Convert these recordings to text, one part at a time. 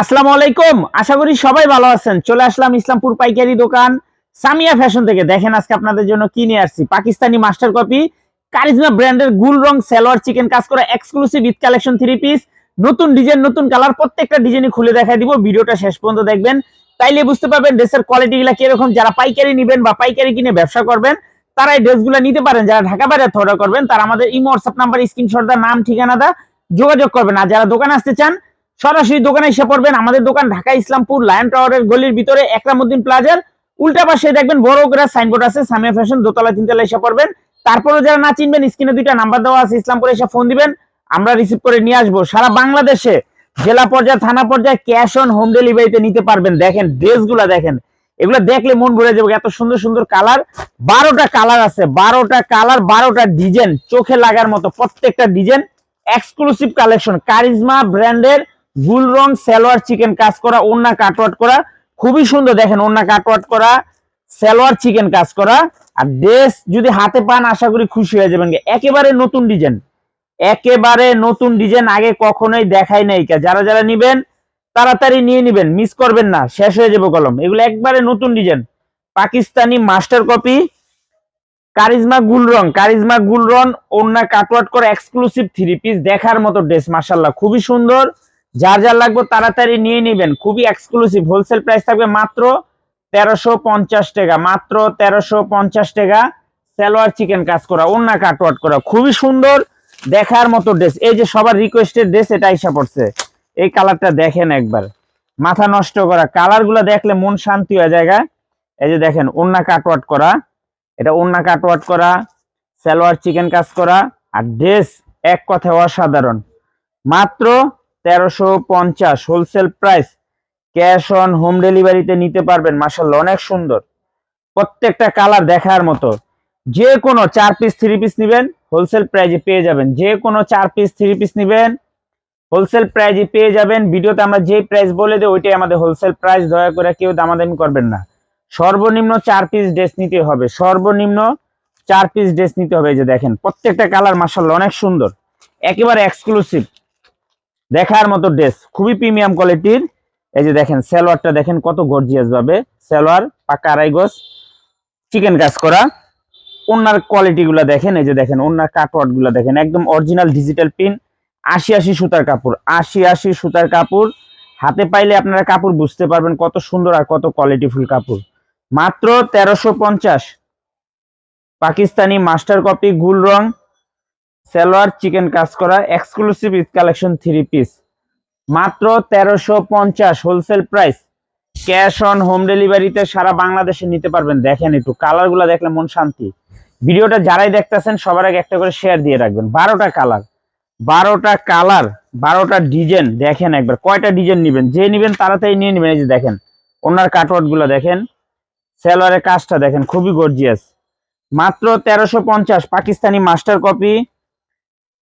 আসসালামু আলাইকুম। আশা করি সবাই ভালো আছেন। চলে আসলাম ইসলামপুর পাইকারি দোকান সামিয়া ফ্যাশন থেকে। দেখেন আজকে আপনাদের জন্য কি নিয়ে আসছি। পাকিস্তানি মাস্টার কপি কারিজমা ব্র্যান্ডের গুল রং সালোয়ার চিকেন কাজ করা exclusive Eid collection three piece নতুন ডিজাইন নতুন কালার প্রত্যেকটা ডিজাইনই খুলে দেখাই দিব। ভিডিওটা শেষ পর্যন্ত দেখবেন। তাইলে বুঝতে পারবেন ড্রেসের কোয়ালিটি গুলা কীরকম। যারা পাইকারি নেবেন বা পাইকারি কিনে ব্যবসা করবেন তারা এই ড্রেসগুলো নিতে পারেন। যারা ঢাকা বাইরে অর্ডার করবেন, তারা আমাদের ইমো হোয়াটসঅ্যাপ নাম্বার স্ক্রিনশট দা নাম ঠিকানা দা যোগাযোগ করবেন। আর যারা দোকানে আসতে চান সরাসরি দোকানে এসে পড়বেন। আমাদের দোকান ঢাকা ইসলামপুর লায়ন টাওয়ারের গলির ভিতরে একরামুদ্দিন প্লাজার। উল্টা পাশে দেখবেন বড় করে সাইনবোর্ড আছে, সামিয়া ফ্যাশন দোতলা তিনতলা এসে পড়বেন। তারপরে যারা না চিনবেন স্ক্রিনে দুইটা নাম্বার দেওয়া আছে, ইসলামপুরে এসে ফোন দিবেন। আমরা রিসিভ করে নিয়ে আসব। সারা বাংলাদেশে জেলা পর্যায়ে, থানা পর্যায়ে ক্যাশ অন হোম ডেলিভারিতে নিতে পারবেন। দেখেন ড্রেসগুলা দেখেন। এগুলো দেখলে মন ভরে যাবে এত সুন্দর সুন্দর কালার বারোটা কালার আছে, বারোটা কালার বারোটা ডিজাইন চোখে লাগার মতো প্রত্যেকটা ডিজাইন এক্সক্লুসিভ কালেকশন কারিজমা ব্র্যান্ডের গুল রং সালোয়ার চিকেন কাজ করা ওন্না কাটওয়াট করা, খুবই সুন্দর দেখেন ওন্না কাটওয়াট করা, সালোয়ার চিকেন কাজ করা। আর ড্রেস যদি হাতে পান, আশা করি খুশি হয়ে যাবেন একেবারে নতুন ডিজাইন একেবারে নতুন ডিজাইন আগে কখনোই দেখাই নাই। যারা যারা নিবেন, তাড়াতাড়ি নিয়ে নিবেন মিস করবেন না। শেষ হয়ে যাবে কলম। এগুলো একবারে নতুন design Pakistani master copy Charizma Gul রং কারিজমা গুল রং ওন্না কাটওয়াট করে এক্সক্লুসিভ থ্রি পিস দেখার মতো ড্রেস মাসাল্লাহ খুবই সুন্দর। যার যার লাগবে তাড়াতাড়ি নিয়ে নেবেন। খুবই এক্সক্লুসিভ হোলসেল প্রাইস থাকবে মাত্র তেরোশো পঞ্চাশ টাকা। মাত্র তেরোশো পঞ্চাশ টাকা সালোয়ার চিকেন কাজ করা ওন্না কাটওয়াট করা। খুবই সুন্দর দেখার মতো ড্রেস এই যে সবার রিকোয়েস্টেড ড্রেস এটা আইসা পড়ছে। এই কালারটা দেখেন একবার। মাথা নষ্ট করা। কালারগুলা দেখলে মন শান্তি হয়ে জায়গা এই যে দেখেন ওন্না কাটওয়াট করা। এটা ওন্না কাটওয়াট করা, সালোয়ার চিকেন কাজ করা। আর ড্রেস এক কথায় অসাধারণ। মাত্র তেরোশো পঞ্চাশ wholesale price cash on home ডেলিভারিতে নিতে পারবেন মাসাল্লাহ অনেক সুন্দর। প্রত্যেকটা কালার দেখার মতো। যে কোনো চার পিস থ্রি পিস নেবেন হোলসেল প্রাইজে পেয়ে যাবেন। যে কোনো চার পিস থ্রি পিস নেবেন হোলসেল প্রাইজে পেয়ে যাবেন। ভিডিওতে আমরা যে প্রাইস বলে দিই, ওইটাই আমাদের হোলসেল প্রাইস দয়া করে কেউ দামাদামি করবেন না। সর্বনিম্ন চার পিস ড্রেস নিতে হবে। সর্বনিম্ন চার পিস ড্রেস নিতে হবে যে দেখেন, প্রত্যেকটা কালার মাসাল্লাহ অনেক সুন্দর। একেবারে এক্সক্লুসিভ দেখার মতো ড্রেস খুবই প্রিমিয়াম কোয়ালিটির এই যে দেখেন, সালোয়ারটা দেখেন কত গর্জিয়াস ভাবে। সালোয়ার, পাকা আড়াই চিকেন কাজ করা। ওনার কোয়ালিটি গুলা দেখেন, এই যে দেখেন ওনার কাটওয়ার্ডগুলা দেখেন, একদম অরিজিনাল ডিজিটাল পিন আশি আশি সুতার কাপড়, আশি আশি সুতার কাপড়। হাতে পাইলে আপনারা কাপড় বুঝতে পারবেন কত সুন্দর আর কত কোয়ালিটিফুল কাপড়। মাত্র তেরোশো পঞ্চাশ। পাকিস্তানি মাস্টার কপি গুল রং। সালোয়ার চিকেন কাজ করা এক্সক্লুসিভ কালেকশন থ্রি পিস মাত্র তেরোশো পঞ্চাশ wholesale price cash on home ডেলিভারিতে সারা বাংলাদেশে নিতে পারবেন। দেখেন একটু কালারগুলা দেখলে মন শান্তি। ভিডিওটা যারাই দেখতেছেন, সবার আগে একটা করে শেয়ার দিয়ে রাখবেন। বারোটা কালার বারোটা কালার বারোটা ডিজাইন দেখেন একবার, কয়টা ডিজাইন নিবেন? যে নিবেন তাড়াতাড়ি নিয়ে নিবেন। এই যে দেখেন, ওনার কাটওয়ার্ডগুলো দেখেন। সেলোয়ারের কাজটা দেখেন, খুবই গর্জিয়াস মাত্র তেরোশো পঞ্চাশ, পাকিস্তানি মাস্টার কপি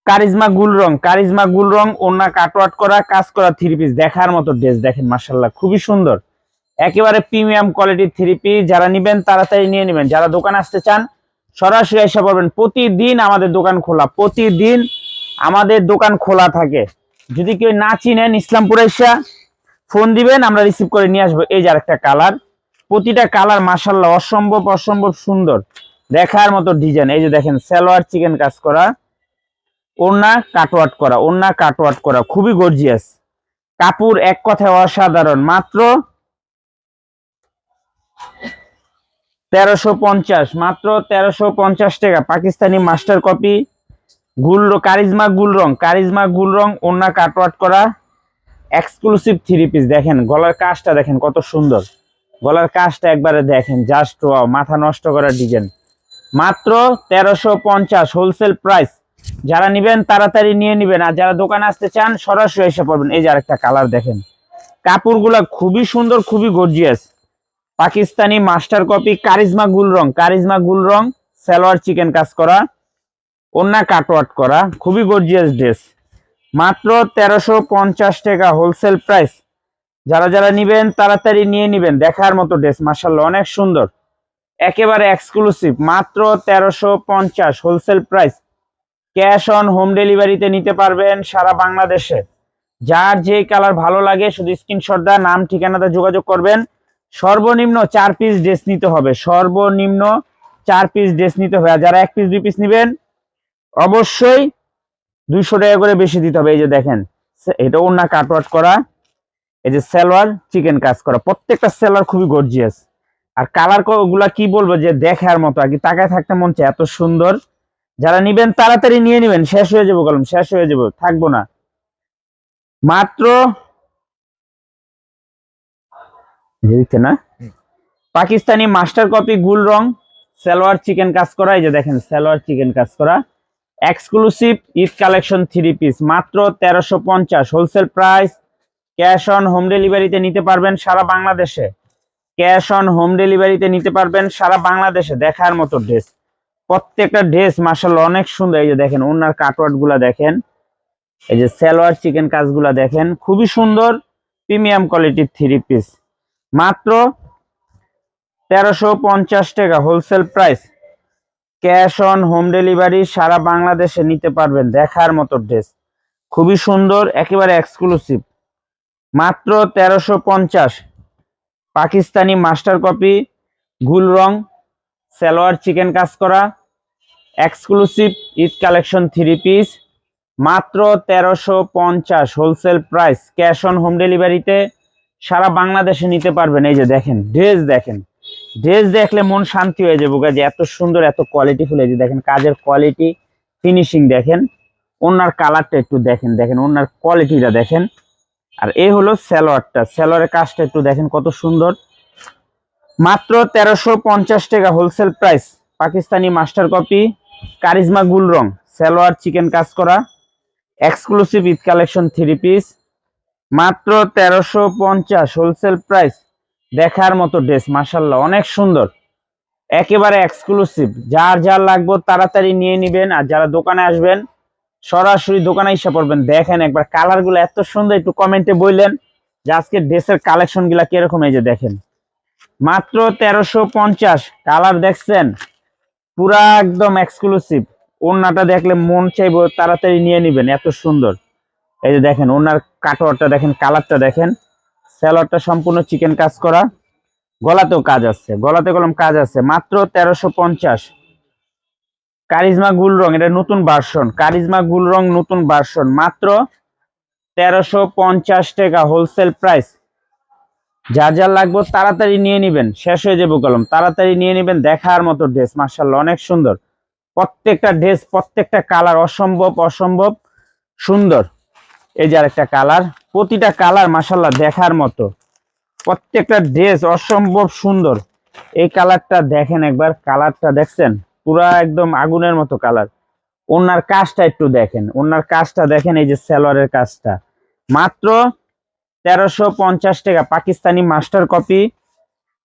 কারিজমা গুল রং, কারিজমা গুল রং ওনা কাটওয়াট করা, কাজ করা থ্রি পিস দেখার মতো ড্রেস দেখেন মার্শাল্লাহ খুবই সুন্দর। একেবারে প্রিমিয়াম কোয়ালিটির থ্রি পিস যারা নিবেন তাড়াতাড়ি নিয়ে নেবেন। যারা দোকান আসতে চান, সরাসরি এসে পড়বেন। প্রতিদিন আমাদের দোকান খোলা, প্রতিদিন আমাদের দোকান খোলা থাকে। যদি কেউ না চিনেন ইসলামপুরে এসে ফোন দিবেন, আমরা রিসিভ করে নিয়ে আসব। এই যে আরেকটা কালার প্রতিটা কালার মার্শাল্লাহ অসম্ভব অসম্ভব সুন্দর। দেখার মতো ডিজাইন এই যে দেখেন, সালোয়ার চিকেন কাজ করা। ওড়না, কাটওয়াট করা, ওড়না, কাটওয়াট করা, খুবই গর্জিয়াস কাপড় এক কথায় অসাধারণ, মাত্র তেরোশো পঞ্চাশ, মাত্র তেরোশো পঞ্চাশ টাকা, পাকিস্তানি মাস্টার কপি গুল কারিজমা গুল রং, কারিজমা গুল রং, ওড়না, কাটওয়াট করা এক্সক্লুসিভ থ্রি পিস দেখেন, গলার কাজটা দেখেন কত সুন্দর। গলার কাজটা একবারে দেখেন জাস্ট মাথা নষ্ট করার ডিজাইন মাত্র তেরোশো পঞ্চাশ হোলসেল প্রাইস যারা নিবেন তাড়াতাড়ি নিয়ে নিবেন। আর যারা দোকানে আসতে চান, সরাসরি এসে পড়বেন। এই যে আরেকটা কালার দেখেন। কাপড়গুলা খুবই সুন্দর, খুবই gorgeous Pakistani master copy Charizma Gul রং। কারিজমা গুল রং, সালোয়ার চিকেন কাজ করা ওন্না কাটওয়াট করা, খুবই গর্জিয়াস ড্রেস মাত্র তেরোশো পঞ্চাশ টাকা হোলসেল প্রাইস যারা যারা নিবেন, তাড়াতাড়ি নিয়ে নিবেন। দেখার মতো ড্রেস মার্শাল্লাহ অনেক সুন্দর। একেবারে এক্সক্লুসিভ মাত্র তেরোশো পঞ্চাশ wholesale price cash on home ডেলিভারিতে নিতে পারবেন সারা বাংলাদেশে। যার যে কালার ভালো লাগে, শুধু স্ক্রিনশট দেওয়া, নাম, ঠিকানাতে যোগাযোগ করবেন। সর্বনিম্ন চার পিস ড্রেস নিতে হবে। সর্বনিম্ন চার পিস ড্রেস নিতে হবে। আর যারা এক পিস দুই পিস নেবেন, অবশ্যই দুইশো টাকা করে বেশি দিতে হবে। এই যে দেখেন, এটা ওনা কাটওয়াট করা, এই যে সালোয়ার চিকেন কাজ করা। প্রত্যেকটা সালোয়ার খুবই গর্জিয়াস আর কালারগুলা কি বলব যে দেখার মতো, আর কি তাকায় থাকতে মন চায়। এত সুন্দর। যারা নিবেন তাড়াতাড়ি নিয়ে নিবেন শেষ হয়ে যাব কলম শেষ হয়ে যাব থাকব না। মাত্র না? পাকিস্তানি মাস্টার কপি গুল রং সালোয়ার চিকেন কাজ করা এই যে দেখেন সালোয়ার চিকেন কাজ করা। Exclusive Eid collection three piece মাত্র তেরোশো পঞ্চাশ। Wholesale price cash on home ডেলিভারিতে নিতে পারবেন সারা বাংলাদেশে। ক্যাশ অন হোম ডেলিভারিতে নিতে পারবেন সারা বাংলাদেশে দেখার মতো ড্রেস প্রত্যেকটা ড্রেস মার্শাল অনেক সুন্দর। এই যে দেখেন, ওনার কাটওয়ার্ডগুলা দেখেন। এই যে সালোয়ার চিকেন কাজগুলা দেখেন। খুবই সুন্দর প্রিমিয়াম কোয়ালিটির থ্রি পিস মাত্র তেরোশো পঞ্চাশ টাকা wholesale price cash on home delivery সারা বাংলাদেশে নিতে পারবেন দেখার মতো ড্রেস খুবই সুন্দর, একেবারে এক্সক্লুসিভ মাত্র তেরোশো পঞ্চাশ। পাকিস্তানি মাস্টার কপি গুল রং, সালোয়ার চিকেন কাজ করা। Exclusive Eid collection three piece মাত্র তেরোশো পঞ্চাশ wholesale price cash on home ডেলিভারিতে সারা বাংলাদেশে নিতে পারবেন। এই যে দেখেন ড্রেস দেখেন। ড্রেস দেখলে মন শান্তি হয়ে যাবে যে এত সুন্দর, এত কোয়ালিটি ফুল। এই দেখেন, কাজের কোয়ালিটি ফিনিশিং দেখেন। ওনার কালারটা একটু দেখেন দেখেন, ওনার কোয়ালিটিটা দেখেন। আর এই হলো স্যালোয়ারটা স্যালোয়ারের কাজটা একটু দেখেন কত সুন্দর। মাত্র তেরোশো পঞ্চাশ টাকা wholesale price Pakistani master copy Charizma Gul রং, সালোয়ার, চিকেন কাজ করা exclusive Eid collection three piece মাত্র তেরোশো পঞ্চাশ হোলসেল প্রাইস দেখার মতো ড্রেস মাসাল্লাহ অনেক সুন্দর। একেবারে এক্সক্লুসিভ যার যার লাগবে তাড়াতাড়ি নিয়ে নিবেন, আর যারা দোকানে আসবেন, সরাসরি দোকানে এসে পড়বেন। দেখেন একবার কালারগুলো এত সুন্দর, একটু কমেন্টে বললেন যে আজকে ড্রেসের কালেকশনগুলা কীরকম, এই যে দেখেন। মাত্র তেরোশো পঞ্চাশ কালার দেখছেন? পুরা একদম এক্সক্লুসিভ ওনাটা দেখলে মন চাইব তাড়াতাড়ি নিয়ে নিবেন, এত সুন্দর। এই যে দেখেন ওনার কাটোয়ারটা দেখেন, কালারটা দেখেন। স্যালাডটা সম্পূর্ণ চিকেন কাজ করা। গলাতেও কাজ আছে, গলাতে কলম কাজ আছে, মাত্র তেরোশো পঞ্চাশ। কারিজমা গুল রং, এটা নতুন ভার্সন কারিজমা গুল রং, নতুন ভার্সন মাত্র তেরোশো পঞ্চাশ টাকা হোলসেল প্রাইস যা যা লাগবে তাড়াতাড়ি নিয়ে নিবেন, শেষ হয়ে যাবে কলম। তাড়াতাড়ি নিয়ে নিবেন, দেখার মতো ড্রেস মার্শাল্লাহ অনেক সুন্দর। প্রত্যেকটা ড্রেস প্রত্যেকটা কালার অসম্ভব অসম্ভব সুন্দর। এই যে আরেকটা কালার প্রতিটা কালার মাসাল্লাহ দেখার মতো। প্রত্যেকটা ড্রেস অসম্ভব সুন্দর। এই কালারটা দেখেন একবার কালারটা দেখছেন? পুরা একদম আগুনের মতো কালার ওনার কাজটা একটু দেখেন। ওনার কাজটা দেখেন, এই যে সেলরের কাজটা। মাত্র তেরোশো পঞ্চাশ টাকা। পাকিস্তানি মাস্টার কপি,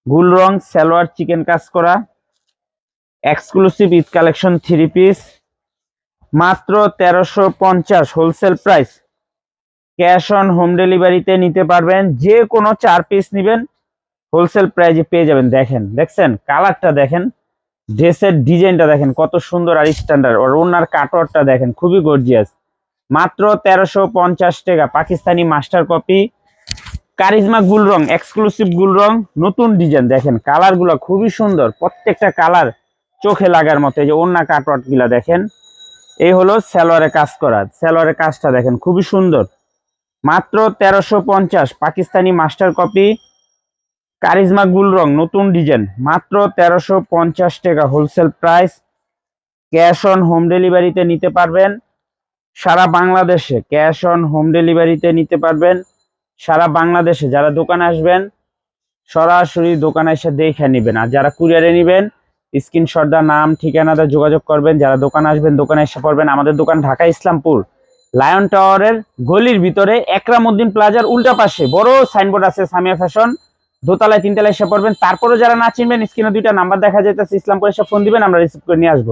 গুল রং, সালোয়ার, চিকেন কাজ করা exclusive Eid collection three piece মাত্র তেরোশো পঞ্চাশ wholesale price cash on home ডেলিভারিতে নিতে পারবেন, যে কোনো চার পিস নেবেন হোলসেল প্রাইজে পেয়ে যাবেন। দেখেন, দেখছেন? কালারটা দেখেন ড্রেসের ডিজাইনটা দেখেন, কত সুন্দর আর স্ট্যান্ডার্ড আর ওনার কাটওয়ারটা দেখেন, খুবই গর্জিয়াস মাত্র তেরোশো পঞ্চাশ টাকা, পাকিস্তানি মাস্টার কপি কারিজমা গুল রং এক্সক্লুসিভ গুল রং, নতুন ডিজাইন দেখেন কালারগুলো খুবই সুন্দর, প্রত্যেকটা কালার চোখে লাগার মতো, এই যে অন্য কাটওয়ার্টগুলা দেখেন, এই হলো স্যালোয়ারে কাজ করা স্যালোয়ারের কাজটা দেখেন, খুবই সুন্দর, মাত্র তেরোশো পঞ্চাশ, পাকিস্তানি মাস্টার কপি কারিজমা গুল রং, নতুন ডিজাইন মাত্র তেরোশো পঞ্চাশ টাকা wholesale price cash on home ডেলিভারিতে নিতে পারবেন, সারা বাংলাদেশে ক্যাশ অন হোম ডেলিভারিতে নিতে পারবেন সারা বাংলাদেশে যারা দোকানে আসবেন, সরাসরি দোকানে এসে দেখে নেবেন। আর যারা কুরিয়ারে নেবেন, স্ক্রিনশট দা নাম ঠিকানাটা যোগাযোগ করবেন। যারা দোকানে আসবেন, দোকানে এসে পড়বেন। আমাদের দোকান ঢাকা ইসলামপুর, লায়ন টাওয়ারের গলির ভিতরে একরামুদ্দিন প্লাজার উল্টা পাশে। বড় সাইনবোর্ড আছে, সামিয়া ফ্যাশন। দোতলায়, তিনতলায় এসে পড়বেন। তারপরে যারা না চিনবেন, স্ক্রিনে দুইটা নাম্বার দেখা যাইতেছে, ইসলামপুর এসে ফোন দিবেন, আমরা রিসিভ করে নিয়ে আসব।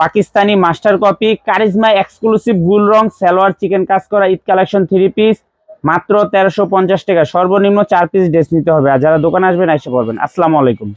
Pakistani master copy, Charizma exclusive Gul রং, সালোয়ার চিকেন কাজ করা ঈদ কালেকশন থ্রি পিস মাত্র তেরোশো পঞ্চাশ টাকা। সর্বনিম্ন চার পিস ড্রেস নিতে হবে। আর যারা দোকানে আসবেন, এসে পড়বেন। আসসালামু আলাইকুম।